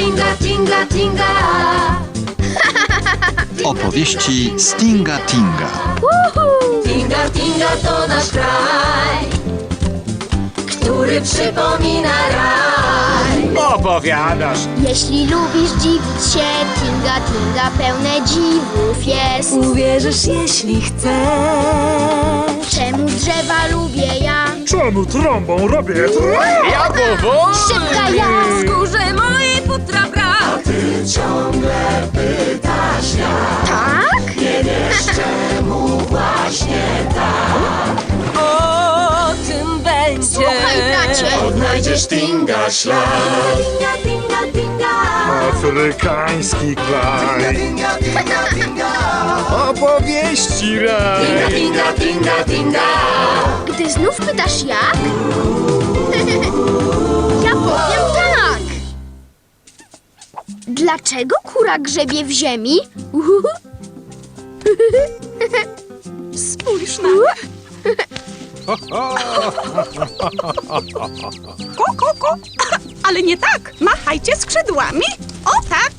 tinga, tinga, tinga. Opowieści Stinga Tinga. Tinga, tinga to nasz kraj, który przypomina raj. Opowiadasz. Jeśli lubisz dziwić się, tinga tinga pełne dziwów jest. Uwierzysz, jeśli chcesz. Czemu drzewa lubię ja? Czemu trąbą robię Ja powoli. Szybka ja! W skórze mojej futra brak. Tak? O tym będzie. Słuchaj, bracie! Odnajdziesz tinga ślad. Tinga, tinga, tinga. afrykański kraj? Opowieści raj. Tinga, tinga, tinga. Gdy znów pytasz jak? Dlaczego kura grzebie w ziemi? Spójrz na mnie. Ko, ko, ko. Ale nie tak. Machajcie skrzydłami. O tak.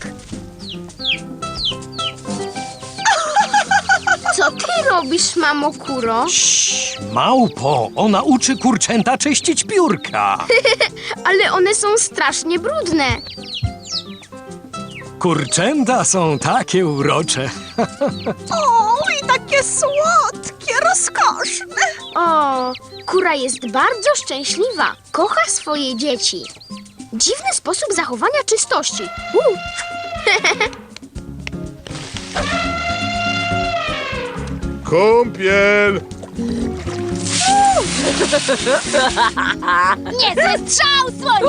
Co ty robisz, mamo kuro? Małpo, ona uczy kurczęta czyścić piórka. Ale one są strasznie brudne. Kurczęta są takie urocze. O, i takie słodkie, rozkoszne. O, kura jest bardzo szczęśliwa. Kocha swoje dzieci. Dziwny sposób zachowania czystości. U. Kąpiel! Nie strzał słoń!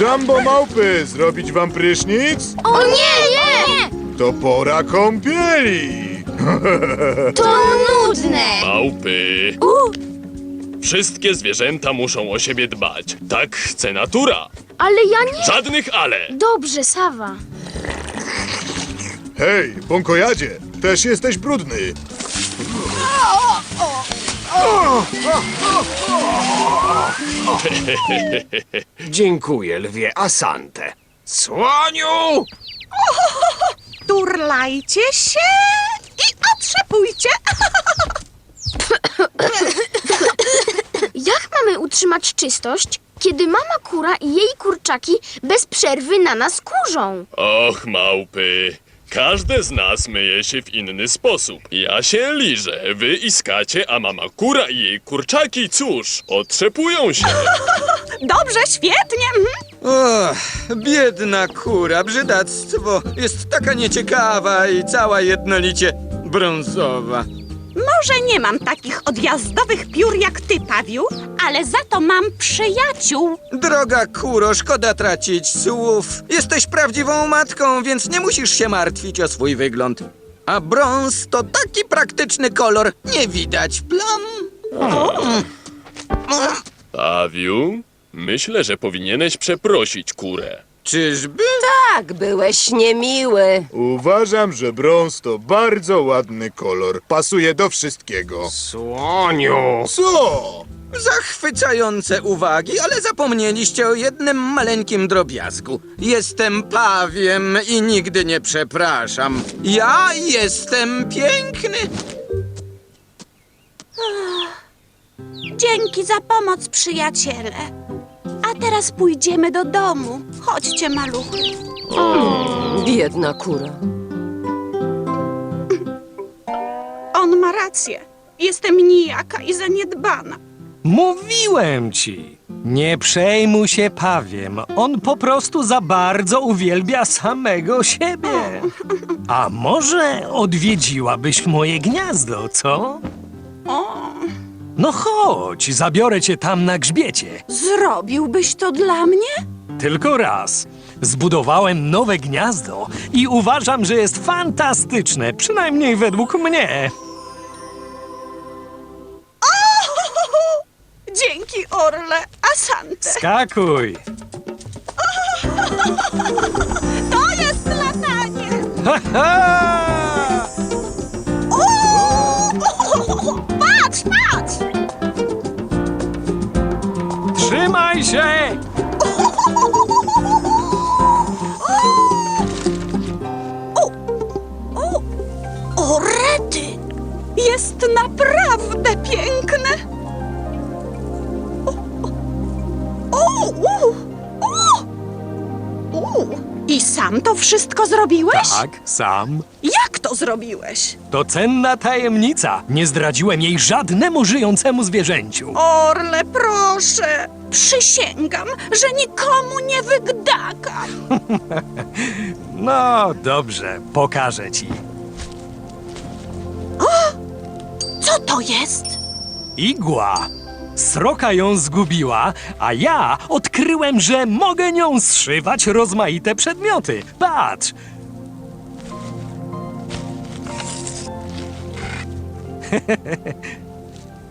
Jumbo małpy, zrobić wam prysznic? O nie, nie! To pora kąpieli! To nudne. Małpy. Wszystkie zwierzęta muszą o siebie dbać. Tak chce natura. Ale ja nie... Żadnych ale. Dobrze, Sawa. Hej, bąkojadzie, też jesteś brudny. Dziękuję, lwie Asante. Słoniu! Turlajcie się i otrzepujcie. Jak mamy utrzymać czystość, kiedy mama kura i jej kurczaki bez przerwy na nas kurzą? Och, małpy. Każde z nas myje się w inny sposób. Ja się liżę, wy iskacie, a mama kura i jej kurczaki, cóż, otrzepują się. Dobrze, świetnie. mhm. Och, biedna kura, brzydactwo. Jest taka nieciekawa i cała jednolicie brązowa. Może nie mam takich odjazdowych piór jak ty, Pawiu, ale za to mam przyjaciół. Droga kuro, szkoda tracić słów. Jesteś prawdziwą matką, więc nie musisz się martwić o swój wygląd. A brąz to taki praktyczny kolor, nie widać plam. Pawiu, myślę, że powinieneś przeprosić kurę. Czyżby? Tak, byłeś niemiły. Uważam, że brąz to bardzo ładny kolor. Pasuje do wszystkiego. Słoniu! Co? Zachwycające uwagi, ale zapomnieliście o jednym maleńkim drobiazgu. Jestem pawiem i nigdy nie przepraszam. Ja jestem piękny. Dzięki za pomoc, przyjaciele. Teraz pójdziemy do domu. Chodźcie, maluchy. Biedna kura. On ma rację. Jestem nijaka i zaniedbana. Mówiłem ci. Nie przejmuj się pawiem. On po prostu za bardzo uwielbia samego siebie. A może odwiedziłabyś moje gniazdo, co? O, No chodź, zabiorę cię tam na grzbiecie. zrobiłbyś to dla mnie? Tylko raz. Zbudowałem nowe gniazdo i uważam, że jest fantastyczne, przynajmniej według mnie. Dzięki, Orle. Asante. Skakuj. To jest latanie. Ha! Trzymaj się! O, o, o rety! Jest naprawdę piękne! O, o, o, o, o. I sam to wszystko zrobiłeś? Tak, sam. Jak to zrobiłeś? To cenna tajemnica. Nie zdradziłem jej żadnemu żyjącemu zwierzęciu. Orle, proszę! Przysięgam, że nikomu nie wygdakam. No dobrze, pokażę ci. Co to jest? Igła. Sroka ją zgubiła, a ja odkryłem, że mogę nią zszywać rozmaite przedmioty. Patrz,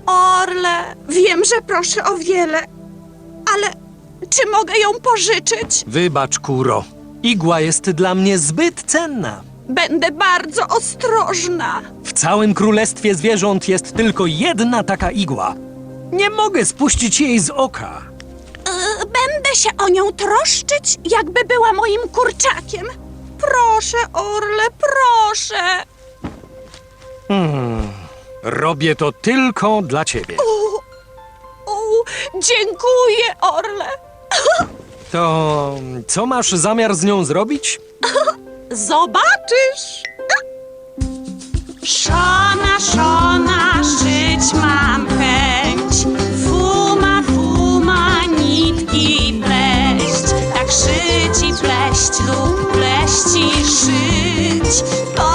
Orle, wiem, że proszę o wiele, ale czy mogę ją pożyczyć? wybacz, kuro. Igła jest dla mnie zbyt cenna. Będę bardzo ostrożna. W całym królestwie zwierząt jest tylko jedna taka igła. Nie mogę spuścić jej z oka. E, Będę się o nią troszczyć, jakby była moim kurczakiem. Proszę, Orle, proszę. Robię to tylko dla ciebie. Dziękuję, Orle. To co masz zamiar z nią zrobić? Zobaczysz. Szona, szona, szyć mam chęć. Fuma, fuma, nitki pleść. Tak szyć i pleść lub pleść i szyć. Pole,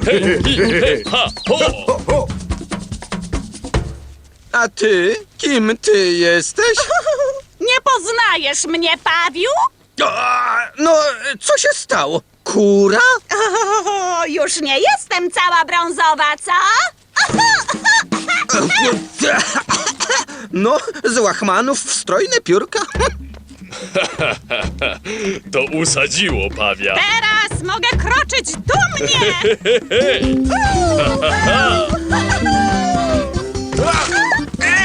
A ty? Kim ty jesteś? Nie poznajesz mnie, Pawiu? A, no, co się stało? Kura? O, już nie jestem cała brązowa, co? No, z łachmanów w strojne piórka? To usadziło pawia. Teraz mogę kroczyć dumnie!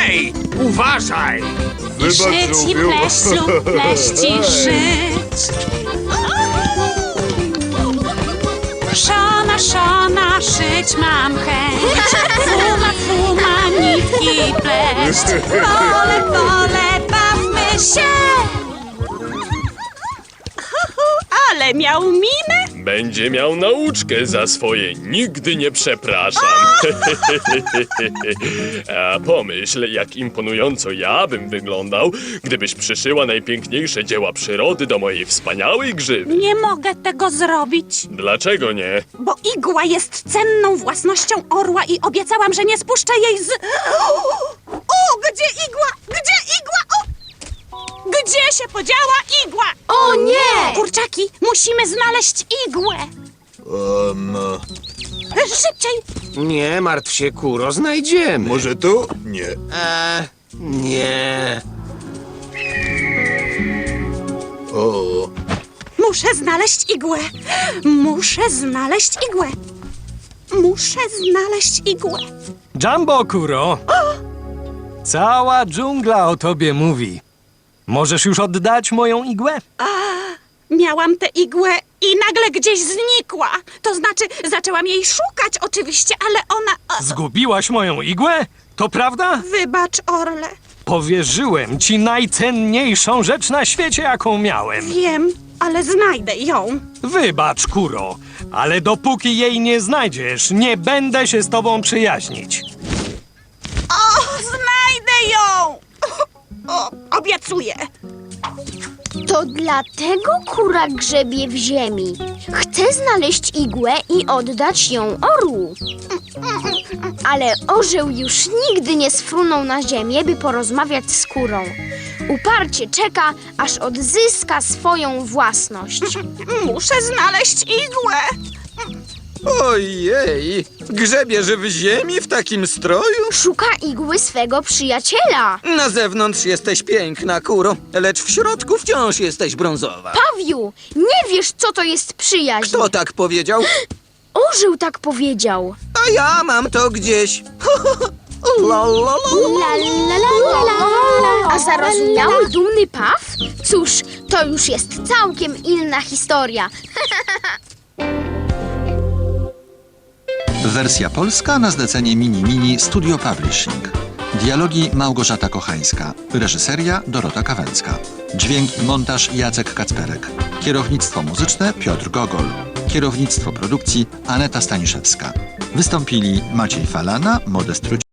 Ej, uważaj! Wybacz, Szyć i pleść lub pleść i szyć. Szona, szona, szyć mam chęć. Fuma, fuma, nitki pleść. Pole, pole, bawmy się. Ale miał minę. Będzie miał nauczkę za swoje nigdy nie przepraszam. A pomyśl, jak imponująco ja bym wyglądał, gdybyś przyszyła najpiękniejsze dzieła przyrody do mojej wspaniałej grzywy. Nie mogę tego zrobić, Dlaczego nie? bo igła jest cenną własnością orła i obiecałam, że nie spuszczę jej z... O, gdzie igła? Gdzie igła? Gdzie się podziała igła? O nie! Kurczaki, musimy znaleźć igłę. Em, Szybciej! Nie martw się, kuro, znajdziemy. może tu? Nie. Eee, nie. O, Muszę znaleźć igłę. Muszę znaleźć igłę. Muszę znaleźć igłę. Jumbo, kuro! Cała dżungla o tobie mówi. Możesz już oddać moją igłę? Miałam tę igłę i nagle gdzieś znikła. To znaczy, zaczęłam jej szukać oczywiście, ale ona... O, Zgubiłaś moją igłę? To prawda? wybacz, Orle. Powierzyłem ci najcenniejszą rzecz na świecie, jaką miałem. Wiem, ale znajdę ją. Wybacz, kuro, ale dopóki jej nie znajdziesz, nie będę się z tobą przyjaźnić. O, znajdę ją! O, obiecuję. To dlatego kura grzebie w ziemi. Chce znaleźć igłę i oddać ją orłu. Ale orzeł już nigdy nie sfrunął na ziemię, by porozmawiać z kurą. Uparcie czeka, aż odzyska swoją własność. Muszę znaleźć igłę. Ojej, grzebiesz w ziemi w takim stroju? Szuka igły swego przyjaciela. Na zewnątrz jesteś piękna, kuro, lecz w środku wciąż jesteś brązowa. Pawiu, nie wiesz, co to jest przyjaźń. Kto tak powiedział? Orzeł tak powiedział. A ja mam to gdzieś. La, la, la. La, la, la, la, la. A zarozumiały, dumny paw? Cóż, to już jest całkiem inna historia. Wersja polska na zlecenie Mini Mini Studio Publishing. Dialogi Małgorzata Kochańska. Reżyseria Dorota Kawęcka. Dźwięk i montaż Jacek Kacperek. Kierownictwo muzyczne Piotr Gogol. Kierownictwo produkcji Aneta Staniszewska. Wystąpili Maciej Falana, Modest